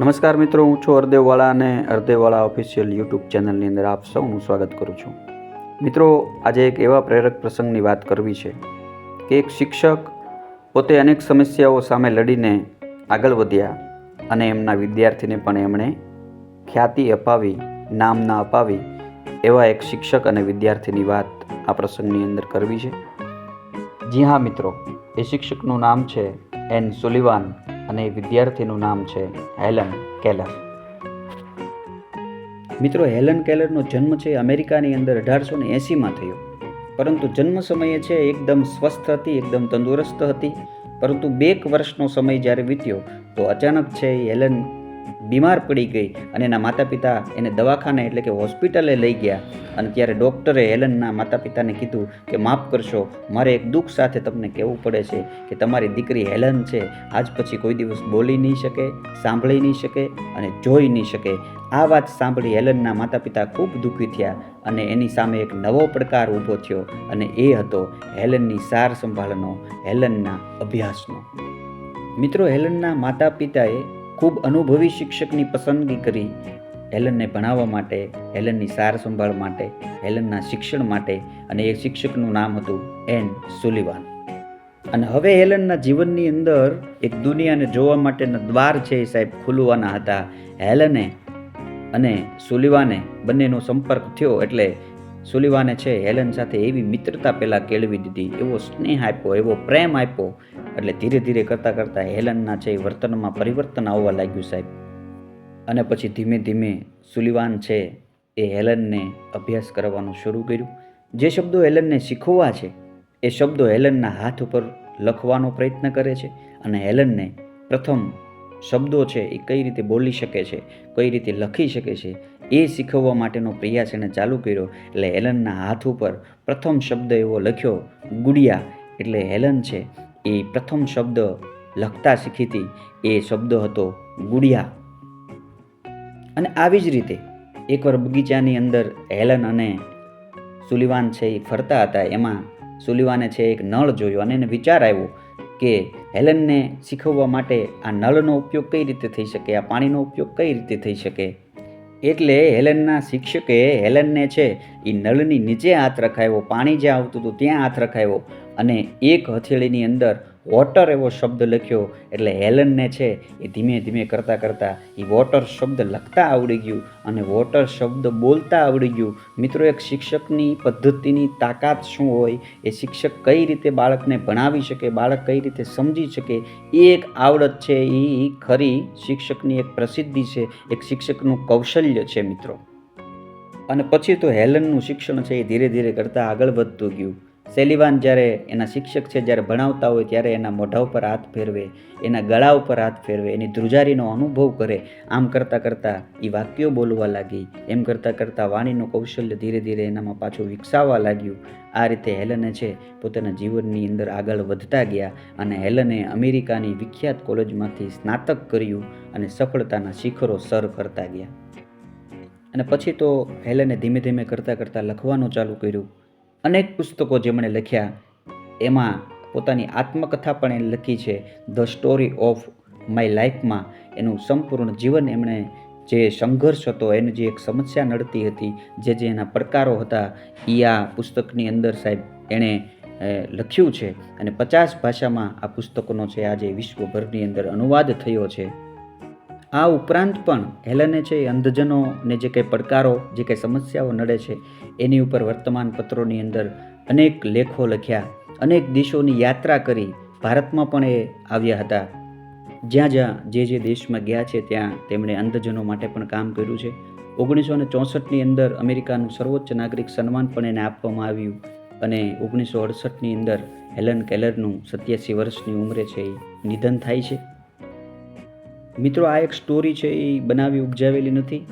નમસ્કાર મિત્રો, હું છું અરદેવવાળા અને અરદેવવાળા ઓફિશિયલ યુટ્યુબ ચેનલની અંદર આપ સૌનું સ્વાગત કરું છું. મિત્રો, આજે એક એવા પ્રેરક પ્રસંગની વાત કરવી છે કે એક શિક્ષક પોતે અનેક સમસ્યાઓ સામે લડીને આગળ વધ્યા અને એમના વિદ્યાર્થીને પણ એમણે ખ્યાતિ અપાવી, નામના અપાવી એવા એક શિક્ષક અને વિદ્યાર્થીની વાત આ પ્રસંગની અંદર કરવી છે. જી હા મિત્રો, એ શિક્ષકનું નામ છે એન સુલિવાન. અને વિદ્યાર્થીનું નામ છે હેલન કેલર. મિત્રો, હેલન કેલરનો જન્મ છે અમેરિકાની અંદર અઢારસો ને એંસીમાં થયો. પરંતુ જન્મ સમયે છે એકદમ સ્વસ્થ હતી, એકદમ તંદુરસ્ત હતી. પરંતુ બે વર્ષનો સમય જ્યારે વીત્યો, તો અચાનક છે એ હેલન બીમાર પડી ગઈ અને એના માતા પિતા એને દવાખાને એટલે કે હોસ્પિટલે લઈ ગયા. અને ત્યારે ડૉક્ટરે હેલનના માતા પિતાને કીધું કે, માફ કરશો, મારે એક દુઃખ સાથે તમને કહેવું પડે છે કે, તમારી દીકરી હેલન છે. આજ પછી કોઈ દિવસ બોલી નહીં શકે, સાંભળી નહીં શકે અને જોઈ નહીં શકે. આ વાત સાંભળી હેલનના માતા પિતા ખૂબ દુઃખી થયા અને એની સામે એક નવો પડકાર ઊભો થયો અને એ હતો હેલનની સાર સંભાળનો, હેલનના અભ્યાસનો. મિત્રો, હેલનના માતા પિતાએ ખૂબ અનુભવી શિક્ષકની પસંદગી કરી હેલનને ભણાવવા માટે, હેલનની સાર સંભાળ માટે, હેલનના શિક્ષણ માટે અને એ શિક્ષકનું નામ હતું એન સુલિવાન. અને હવે હેલનના જીવનની અંદર એક દુનિયાને જોવા માટેના દ્વાર છે એ સાહેબ ખુલવાના હતા. હેલને અને સુલિવાને બંનેનો સંપર્ક થયો એટલે સુલિવાને છે હેલન સાથે એવી મિત્રતા પહેલાં કેળવી દીધી, એવો સ્નેહ આપ્યો, એવો પ્રેમ આપ્યો એટલે ધીરે ધીરે કરતાં કરતાં હેલનના છે એ વર્તનમાં પરિવર્તન આવવા લાગ્યું સાહેબ. અને પછી ધીમે ધીમે સુલિવાન છે એ હેલનને અભ્યાસ કરવાનું શરૂ કર્યું. જે શબ્દો હેલનને શીખવવા છે, એ શબ્દો હેલનના હાથ ઉપર લખવાનો પ્રયત્ન કરે છે અને હેલનને પ્રથમ શબ્દો છે એ કઈ રીતે બોલી શકે છે, કઈ રીતે લખી શકે છે, એ શીખવવા માટેનો પ્રયાસ એણે ચાલુ કર્યો. એટલે હેલનના હાથ ઉપર પ્રથમ શબ્દ એવો લખ્યો, ગુડિયા, એટલે હેલન છે એ પ્રથમ શબ્દ લખતા શીખી હતી એ શબ્દ હતો ગુડિયા. અને આવી જ રીતે એકવાર બગીચાની અંદર હેલન અને સુલિવાન છે એ ફરતા હતા. એમાં સુલિવાને છે એક નળ જોયો અને એને વિચાર આવ્યો કે હેલનને શીખવવા માટે આ નળનો ઉપયોગ કઈ રીતે થઈ શકે? આ પાણીનો ઉપયોગ કઈ રીતે થઈ શકે? એટલે હેલનના શિક્ષકે હેલનને છે એ નળની નીચે હાથ રખાયો પાણી જ્યાં આવતું હતું ત્યાં હાથ રખાયો અને એક હથેળીની અંદર વોટર એવો શબ્દ લખ્યો એટલે હેલનને છે એ ધીમે ધીમે કરતાં કરતાં એ વોટર શબ્દ લખતા આવડી ગયું અને વોટર શબ્દ બોલતા આવડી ગયું. મિત્રો, એક શિક્ષકની પદ્ધતિની તાકાત શું હોય? એ શિક્ષક કઈ રીતે બાળકને ભણાવી શકે, બાળક કઈ રીતે સમજી શકે? એ એક આવડત છે એ ખરી શિક્ષકની એક પ્રસિદ્ધિ છે, એક શિક્ષકનું કૌશલ્ય છે, મિત્રો. અને પછી તો હેલનનું શિક્ષણ છે એ ધીરે ધીરે કરતાં આગળ વધતું ગયું. સેલિવાન જ્યારે એના શિક્ષક છે, જ્યારે ભણાવતા હોય ત્યારે એના મોઢા ઉપર હાથ ફેરવે, એના ગળા ઉપર હાથ ફેરવે, એની ધ્રુજારીનો અનુભવ કરે. આમ કરતાં કરતાં એ વાક્યો બોલવા લાગી. એમ કરતાં કરતાં વાણીનું કૌશલ્ય ધીરે ધીરે એનામાં પાછું વિકસાવવા લાગ્યું. આ રીતે હેલને છે, પોતાના જીવનની અંદર આગળ વધતા ગયા અને હેલને અમેરિકાની વિખ્યાત કોલેજમાંથી સ્નાતક કર્યું અને સફળતાના શિખરો સર કરતા ગયા. અને પછી તો હેલને ધીમે ધીમે કરતાં કરતાં લખવાનું ચાલુ કર્યું. અનેક પુસ્તકો જેમણે લખ્યા, એમાં પોતાની આત્મકથા પણ એને લખી છે ધ સ્ટોરી ઓફ માય લાઈફમાં એનું સંપૂર્ણ જીવન એમણે જે સંઘર્ષ હતો, એની જે એક સમસ્યા નડતી હતી, જે જે એના પડકારો હતા એ આ પુસ્તકની અંદર સાહેબ એણે લખ્યું છે. અને પચાસ ભાષામાં આ પુસ્તકોનો છે આજે વિશ્વભરની અંદર અનુવાદ થયો છે આ ઉપરાંત પણ હેલને છે એ અંધજનોને જે કંઈ પડકારો, જે કંઈ સમસ્યાઓ નડે છે, એની ઉપર વર્તમાન પત્રોની અંદર અનેક લેખો લખ્યા, અનેક દેશોની યાત્રા કરી ભારતમાં પણ એ આવ્યા હતા. જ્યાં જ્યાં જે જે દેશમાં ગયા છે ત્યાં તેમણે અંધજનો માટે પણ કામ કર્યું છે. ઓગણીસો ને ચોસઠની અંદર અમેરિકાનું સર્વોચ્ચ નાગરિક સન્માન પણ એને આપવામાં આવ્યું અને ઓગણીસો અડસઠની અંદર હેલન કેલરનું સત્યાસી વર્ષની ઉંમરે છે એ નિધન થાય છે. મિત્રો, આ એક સ્ટોરી છે, એ બનાવી ઉપજાવેલી નથી.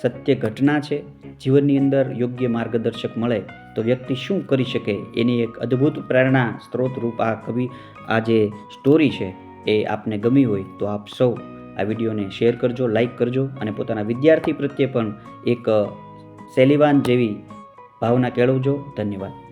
સત્ય ઘટના છે. જીવનની અંદર યોગ્ય માર્ગદર્શક મળે તો વ્યક્તિ શું કરી શકે, એની એક અદ્ભુત પ્રેરણા સ્ત્રોત રૂપ આ કવિ, આ જે સ્ટોરી છે, એ આપને ગમી હોય તો આપ સૌ આ વિડીયોને શેર કરજો લાઈક કરજો અને પોતાના વિદ્યાર્થી પ્રત્યે પણ એક સેલિવાન જેવી ભાવના કેળવજો. ધન્યવાદ.